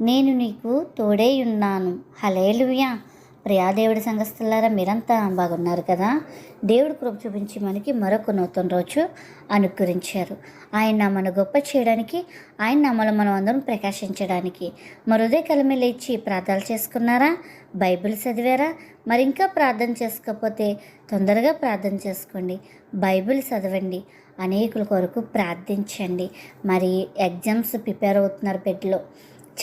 నేను నీకు తోడై ఉన్నాను. హలేలుయా ప్రియాదేవుడి సంఘస్థలారా మీరంతా బాగున్నారు కదా? దేవుడు కృప చూపించి మనకి మరొక నూతన రోజు అనుగ్రహించారు. ఆయన మన గొప్ప చేయడానికి ఆయన నమ్మలు మనం అందరం ప్రకాశించడానికి మరుదే కలమే లేచి ప్రార్థనలు చేసుకున్నారా? బైబిల్ చదివారా? మరి ఇంకా ప్రార్థన చేసుకోకపోతే తొందరగా ప్రార్థన చేసుకోండి. బైబిల్ చదవండి. అనేకుల కొరకు ప్రార్థించండి. మరి ఎగ్జామ్స్ ప్రిపేర్ అవుతున్నారు బిడ్డలో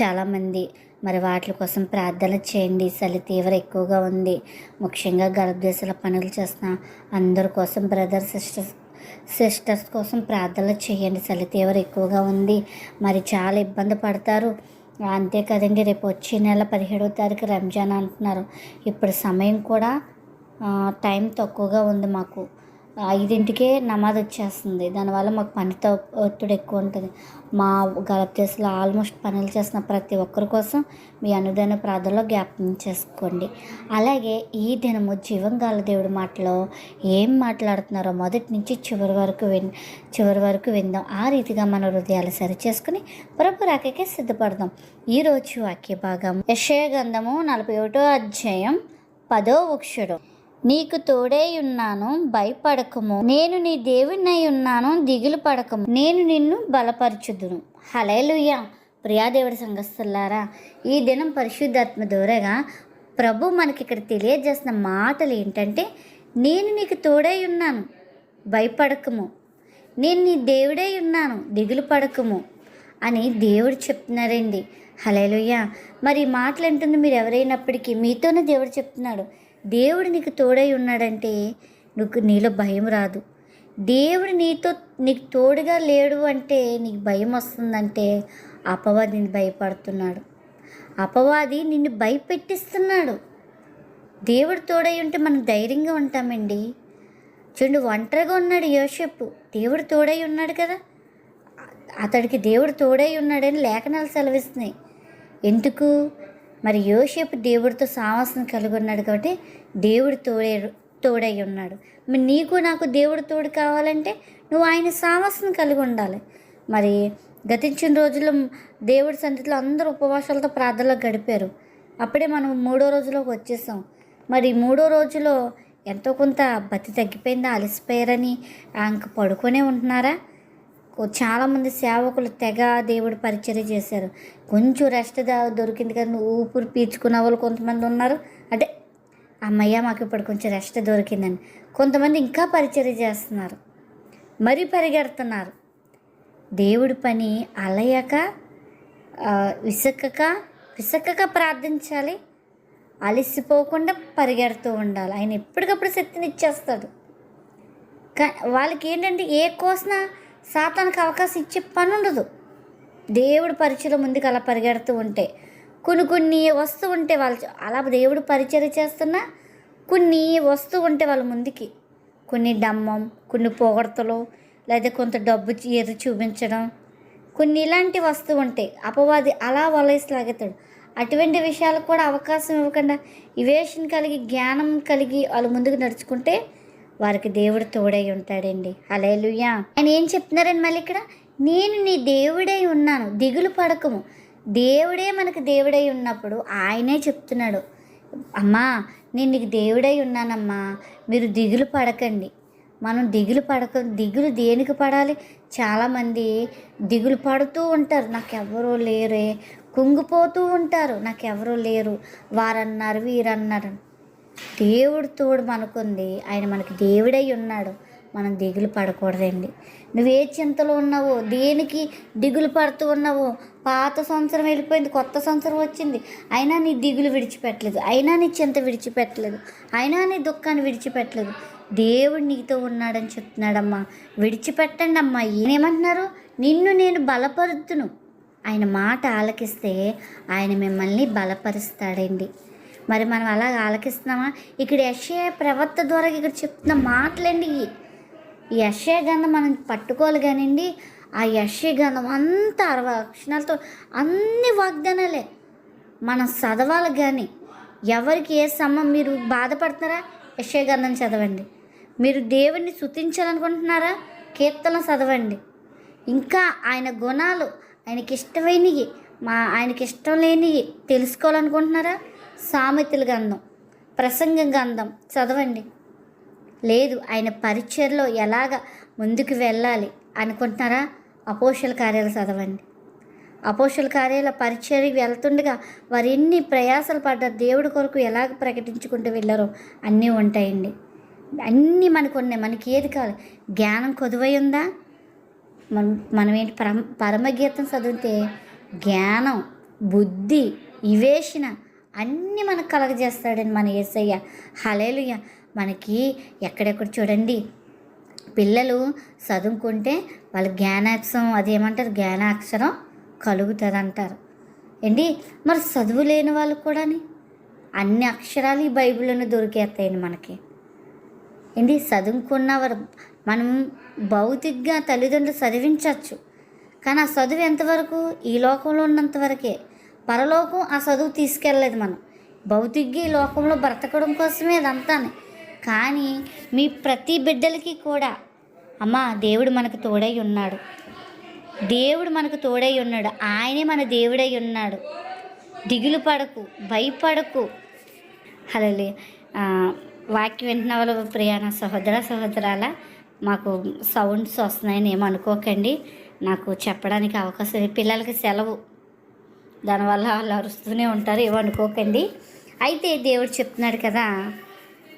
చాలామంది మరి వాటి కోసం ప్రార్థన చేయండి. చలి తీవ్ర ఎక్కువగా ఉంది. ముఖ్యంగా గర్భదేశాల పనులు చేస్తున్న అందరి కోసం బ్రదర్ సిస్టర్స్ సిస్టర్స్ కోసం ప్రార్థనలు చేయండి. చలి తీవ్ర ఎక్కువగా ఉంది. మరి చాలా ఇబ్బంది పడతారు. అంతే కదండి రేపు వచ్చే నెల పదిహేడవ తారీఖు రంజాన్ అంటున్నారు. ఇప్పుడు సమయం కూడా టైం తక్కువగా ఉంది మాకు. ఐదింటికే నమాజ్ వచ్చేస్తుంది. దానివల్ల మాకు పనితో ఒత్తిడి ఎక్కువ ఉంటుంది. మా గలప్దేశంలో ఆల్మోస్ట్ పనులు చేసిన ప్రతి ఒక్కరి కోసం మీ అనుదైన ప్రార్థనలో జ్ఞాపకం చేసుకోండి. అలాగే ఈ దినము జీవంగాల దేవుడి మాటలో ఏం మాట్లాడుతున్నారో మొదటి నుంచి చివరి వరకు విన్ చివరి వరకు విందాం. ఆ రీతిగా మన హృదయాలు సరి చేసుకుని ప్రభు రాకకే సిద్ధపడదాం. ఈరోజు వాక్య భాగం యశయ గంధము నలభై ఒకటో అధ్యాయం పదో వృక్షుడు. నీకు తోడై ఉన్నాను భయపడకము. నేను నీ దేవుడినై ఉన్నాను దిగులు పడకము. నేను నిన్ను బలపరచుదును. హలేలుయ్య ప్రియాదేవుడి సంఘస్థులారా ఈ దినం పరిశుద్ధాత్మ దూరగా ప్రభు మనకి ఇక్కడ తెలియజేసిన మాటలు ఏంటంటే నేను నీకు తోడై ఉన్నాను భయపడకము. నేను నీ దేవుడై ఉన్నాను దిగులు పడకము అని దేవుడు చెప్తున్నారండి. హలేలుయ్య మరి మాటలు అంటుంది మీరు ఎవరైనప్పటికీ మీతోనే దేవుడు చెప్తున్నాడు. దేవుడు నీకు తోడై ఉన్నాడంటే నువ్వు నీలో భయం రాదు. దేవుడు నీతో నీకు తోడుగా లేడు అంటే నీకు భయం వస్తుందంటే అపవాది నిన్ను భయపడుతున్నాడు. అపవాది నిన్ను భయపెట్టిస్తున్నాడు. దేవుడు తోడై ఉంటే మనం ధైర్యంగా ఉంటామండి. చూడండి ఒంటరిగా ఉన్నాడు యోషపు దేవుడు తోడై ఉన్నాడు కదా. అతడికి దేవుడు తోడై ఉన్నాడని లేఖనాలు సెలవిస్తున్నాయి. ఎందుకు? మరి యోసేపు దేవుడితో సావాసం కలిగి ఉన్నాడు కాబట్టి దేవుడు తోడే తోడై ఉన్నాడు. మరి నీకు నాకు దేవుడు తోడు కావాలంటే నువ్వు ఆయన సావాసం కలిగి ఉండాలి. మరి గతించిన రోజుల్లో దేవుడి సన్నిధిలో అందరూ ఉపవాసాలతో ప్రార్థనలో గడిపారు. అప్పుడే మనం మూడో రోజులోకి వచ్చేసాం. మరి మూడో రోజులో ఎంతో కొంత బతి తగ్గిపోయిందా? అలసిపోయారని ఇంక పడుకొనే ఉంటున్నారా? చాలామంది సేవకులు తెగ దేవుడు పరిచర్య చేశారు. కొంచెం రెస్ట్ దొరికింది కానీ ఊపిరి పీల్చుకున్న వాళ్ళు కొంతమంది ఉన్నారు. అంటే అమ్మయ్య మాకు ఇప్పుడు కొంచెం రెస్ట్ దొరికిందని. కొంతమంది ఇంకా పరిచర్య చేస్తున్నారు. మరీ పరిగెడుతున్నారు. దేవుడి పని అలయక విసక్కక విసక్కక ప్రార్థించాలి. అలసిపోకుండా పరిగెడుతూ ఉండాలి. ఆయన ఎప్పటికప్పుడు శక్తిని ఇచ్చేస్తాడు. కా వాళ్ళకి ఏంటంటే ఏ కోసిన సాతానికి అవకాశం ఇచ్చే పని ఉండదు దేవుడు పరిచయం ముందుకు అలా పరిగెడుతూ ఉంటే కొన్ని కొన్ని వస్తూ ఉంటే వాళ్ళు అలా దేవుడు పరిచయం చేస్తున్నా కొన్ని వస్తూ ఉంటే వాళ్ళ ముందుకి కొన్ని డమ్మం కొన్ని పొగడతలు లేదా కొంత డబ్బు చీ- ఎర్రి చూపించడం కొన్ని ఇలాంటివి వస్తూ ఉంటాయి అపవాది అలా వలయసి లాగుతాడు అటువంటి విషయాలకు కూడా అవకాశం ఇవ్వకుండా ఇవేషన్ కలిగి జ్ఞానం కలిగి వాళ్ళు ముందుకు నడుచుకుంటే వారికి దేవుడు తోడై ఉంటాడండి. హలేలుయా ఆయన ఏం చెప్తున్నారండి మళ్ళీ ఇక్కడ? నేను నీ దేవుడై ఉన్నాను. దిగులు పడకము. దేవుడే మనకు దేవుడై ఉన్నప్పుడు ఆయనే చెప్తున్నాడు. అమ్మా నేను నీకు దేవుడై ఉన్నానమ్మా. మీరు దిగులు పడకండి. మనం దిగులు పడక దిగులు దేనికి పడాలి? చాలామంది దిగులు పడుతూ ఉంటారు. నాకెవరూ లేరే. కుంగిపోతూ ఉంటారు. నాకెవరూ లేరు. వారన్నారు వీరన్నారు. దేవుడు తోడు మనకుంది. ఆయన మనకి దేవుడై ఉన్నాడు. మనం దిగులు పడకూడదండి. నువ్వు ఏ చింతలో ఉన్నావో దేనికి దిగులు పడుతూ ఉన్నావో పాత సంవత్సరం వెళ్ళిపోయింది కొత్త సంవత్సరం వచ్చింది. అయినా నీ దిగులు విడిచిపెట్టలేదు. అయినా నీ చింత విడిచిపెట్టలేదు. అయినా నీ దుఃఖాన్ని విడిచిపెట్టలేదు. దేవుడు నీతో ఉన్నాడని చెప్తున్నాడమ్మా. విడిచిపెట్టండి అమ్మా ఏమంటున్నారు నిన్ను నేను బలపరుద్దును. ఆయన మాట ఆలకిస్తే ఆయన మిమ్మల్ని బలపరుస్తాడండి. మరి మనం అలా ఆలకిస్తున్నామా? ఇక్కడ యశయ ప్రవర్త ద్వారా ఇక్కడ చెప్తున్న మాటలండి ఇవి. ఈ యశయ గంధం మనం పట్టుకోవాలి కానివ్వండి ఆ యషయ గంధం అంతా అరవై అక్షరాలతో అన్ని వాగ్దానాలే. మనం చదవాలి కానీ ఎవరికి ఏ సమ మీరు బాధపడుతున్నారా? యశయ గంధం చదవండి. మీరు దేవుణ్ణి శుతించాలనుకుంటున్నారా కీర్తన చదవండి. ఇంకా ఆయన గుణాలు ఆయనకి ఇష్టమైనవి మా ఆయనకి ఇష్టం లేనివి తెలుసుకోవాలనుకుంటున్నారా? సామెతల గంధం ప్రసంగ గంధం చదవండి. లేదు ఆయన పరిచయలో ఎలాగ ముందుకు వెళ్ళాలి అనుకుంటున్నారా? అపోషల కార్యాలు చదవండి. అపోషల కార్యాల పరిచయకి వెళ్తుండగా వారు ఎన్ని ప్రయాసాలు పడ్డారు దేవుడి కొరకు ఎలాగ ప్రకటించుకుంటూ వెళ్ళారో అన్నీ ఉంటాయండి. అన్నీ మనకు ఉన్నాయి. మనకి ఏది కావాలి? జ్ఞానం కొదువై ఉందా? మనం మనం ఏంటి పరమ పరమగీతం చదివితే జ్ఞానం బుద్ధి ఇవేషణ అన్నీ మనకు కలగజేస్తాడండి మన ఏసయ్య. హలేలుయ్య మనకి ఎక్కడెక్కడ చూడండి. పిల్లలు చదువుకుంటే వాళ్ళ జ్ఞానాక్షరం అదేమంటారు జ్ఞానాక్షరం కలుగుతుంది అంటారు ఏంటి? మరి చదువు లేని వాళ్ళు కూడాని అన్ని అక్షరాలు ఈ బైబిల్లోనే దొరికేస్తాయండి మనకి. ఏంటి? చదువుకున్నవారు మనం భౌతికంగా తల్లిదండ్రులు చదివించవచ్చు కానీ ఆ చదువు ఎంతవరకు? ఈ లోకంలో ఉన్నంతవరకే పరలోకం ఆ చదువు తీసుకెళ్ళలేదు మనం. భౌతిక ఈ లోకంలో బ్రతకడం కోసమే అదంతా కానీ మీ ప్రతి బిడ్డలకి కూడా అమ్మా దేవుడు మనకు తోడై ఉన్నాడు. దేవుడు మనకు తోడై ఉన్నాడు. ఆయనే మన దేవుడై ఉన్నాడు. దిగులు పడకు భయపడకు. హలో వాక్యం వింటున్న వాళ్ళ ప్రయాణ సహోదర సహోదరాల మాకు సౌండ్స్ వస్తున్నాయని ఏమనుకోకండి నాకు చెప్పడానికి అవకాశం పిల్లలకి సెలవు. దానివల్ల వాళ్ళు అరుస్తూనే ఉంటారు ఏమనుకోకండి అనుకోకండి. అయితే దేవుడు చెప్తున్నాడు కదా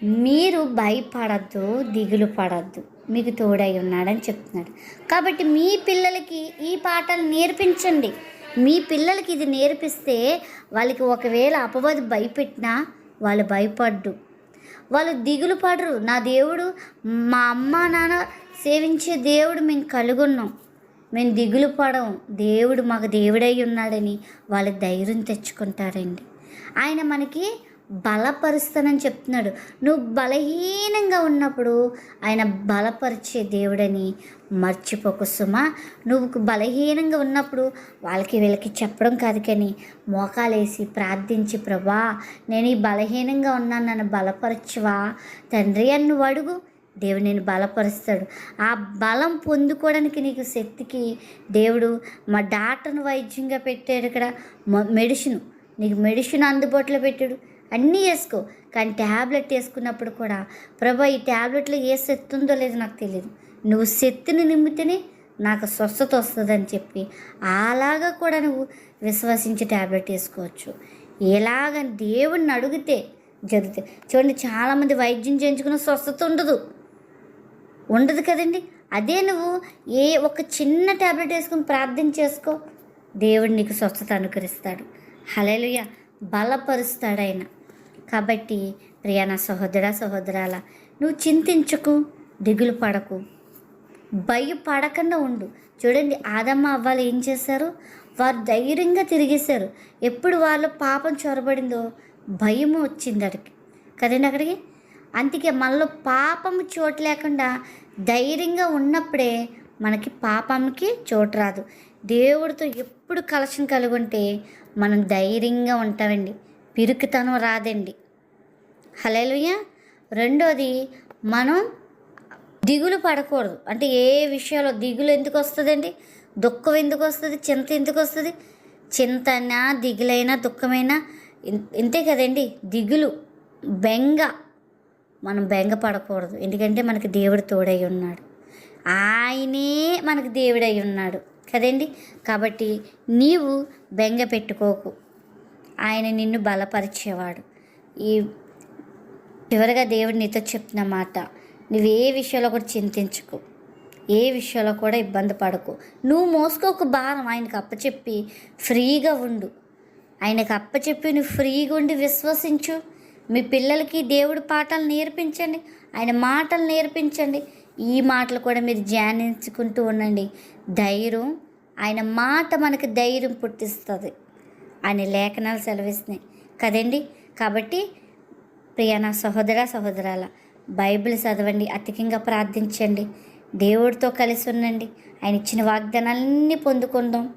మీరు భయపడద్దు దిగులు పడద్దు. మీకు తోడై ఉన్నాడని చెప్తున్నాడు. కాబట్టి మీ పిల్లలకి ఈ పాటలు నేర్పించండి. మీ పిల్లలకి ఇది నేర్పిస్తే వాళ్ళకి ఒకవేళ అపవాది భయపెట్టినా వాళ్ళు భయపడ్డు. వాళ్ళు దిగులు పడరు. నా దేవుడు మా అమ్మ నాన్న సేవించే దేవుడు మేము కలుగున్నాం. మేము దిగులు పడం దేవుడు మాకు దేవుడై ఉన్నాడని వాళ్ళ ధైర్యం తెచ్చుకుంటారండి. ఆయన మనకి బలపరుస్తానని చెప్తున్నాడు. నువ్వు బలహీనంగా ఉన్నప్పుడు ఆయన బలపరిచే దేవుడని మర్చిపోకు సుమా. నువ్వు బలహీనంగా ఉన్నప్పుడు వాళ్ళకి వీళ్ళకి చెప్పడం కాదు కానీ మోకాలేసి ప్రార్థించి ప్రభా నేను ఈ బలహీనంగా ఉన్నాను. నన్ను బలపరచువా? తండ్రి అని నువ్వు అడుగు. దేవుడు నేను బలపరుస్తాడు. ఆ బలం పొందుకోవడానికి నీకు శక్తికి దేవుడు మా డాక్టర్ను వైద్యంగా పెట్టాడు ఇక్కడ. మెడిసిన్ నీకు మెడిసిన్ అందుబాటులో పెట్టాడు. అన్నీ వేసుకో. కానీ ట్యాబ్లెట్ వేసుకున్నప్పుడు కూడా ప్రభా ఈ ట్యాబ్లెట్లో ఏ శక్తి ఉందో లేదో నాకు తెలియదు నువ్వు శక్తిని నింపితేనే నాకు స్వస్థత వస్తుందని చెప్పి అలాగా కూడా నువ్వు విశ్వసించి ట్యాబ్లెట్ వేసుకోవచ్చు. ఎలాగ దేవుణ్ణి అడిగితే జరుగుతాయి. చూడండి చాలామంది వైద్యం చేయించుకున్న స్వస్థత ఉండదు. ఉండదు కదండి. అదే నువ్వు ఏ ఒక చిన్న ట్యాబ్లెట్ వేసుకుని ప్రార్థన చేసుకో. దేవుడు నీకు స్వస్థత అనుకరిస్తాడు. హలేలుయ బలపరుస్తాడు ఆయన. కాబట్టి ప్రియా నా సహోదర సహోదరాల నువ్వు చింతించకు దిగులు పడకు. భయపడకుండా ఉండు. చూడండి ఆదమ్మ అవ్వాలి ఏం చేశారు? వారు ధైర్యంగా తిరిగేశారు. ఎప్పుడు వాళ్ళ పాపం చొరబడిందో భయము వచ్చింది అక్కడికి కదండి అక్కడికి? అందుకే మనలో పాపము చోటు లేకుండా ధైర్యంగా ఉన్నప్పుడే మనకి పాపంకి చోటు రాదు. దేవుడితో ఎప్పుడు కలెక్షన్ కలిగి ఉంటే మనం ధైర్యంగా ఉంటామండి. పిరుకుతనం రాదండి. హలేలుయ రెండోది మనం దిగులు పడకూడదు. అంటే ఏ విషయాల్లో దిగులు ఎందుకు వస్తుందండి? దుఃఖం ఎందుకు వస్తుంది? చింత ఎందుకు వస్తుంది? చింతనా దిగులైనా దుఃఖమైనా ఇంతే కదండి. దిగులు బెంగ. మనం బెంగ పడకూడదు. ఎందుకంటే మనకి దేవుడు తోడై ఉన్నాడు. ఆయనే మనకు దేవుడై ఉన్నాడు. కదండి? కాబట్టి నీవు బెంగ పెట్టుకోకు. ఆయన నిన్ను బలపరిచేవాడు. ఈ చివరిగా దేవుడు నీతో చెప్పిన మాట నువ్వు ఏ విషయంలో కూడా చింతించుకో. ఏ విషయంలో కూడా ఇబ్బంది పడకు. నువ్వు మోసుకోక భారం ఆయనకు అప్పచెప్పి ఫ్రీగా ఉండు. ఆయనకు అప్పచెప్పి నువ్వు ఫ్రీగా ఉండి విశ్వసించు. మీ పిల్లలకి దేవుడి పాఠాలు నేర్పించండి ఆయన మాటలు నేర్పించండి. ఈ మాటలు కూడా మీరు ధ్యానించుకుంటూ ఉండండి. ధైర్యం ఆయన మాట మనకు ధైర్యం పుట్టిస్తుంది. అని లేఖనాలు సెలవిస్తున్నాయి. కదండి? కాబట్టి ప్రియ నా సహోదర సహోదరాల బైబిల్ చదవండి అధికంగా ప్రార్థించండి. దేవుడితో కలిసి ఉండండి. ఆయన ఇచ్చిన వాగ్దానాలన్నీ పొందుకుందాం.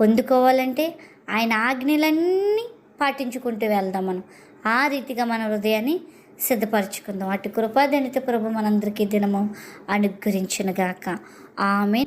పొందుకోవాలంటే ఆయన ఆజ్ఞలన్నీ పాటించుకుంటూ వెళ్దాం మనం. ఆ రీతిగా మన హృదయాన్ని సిద్ధపరచుకుందాం. అటు కృపాదనిత ప్రభు మనందరికీ దినము అనుగ్రహించునుగాక. ఆమె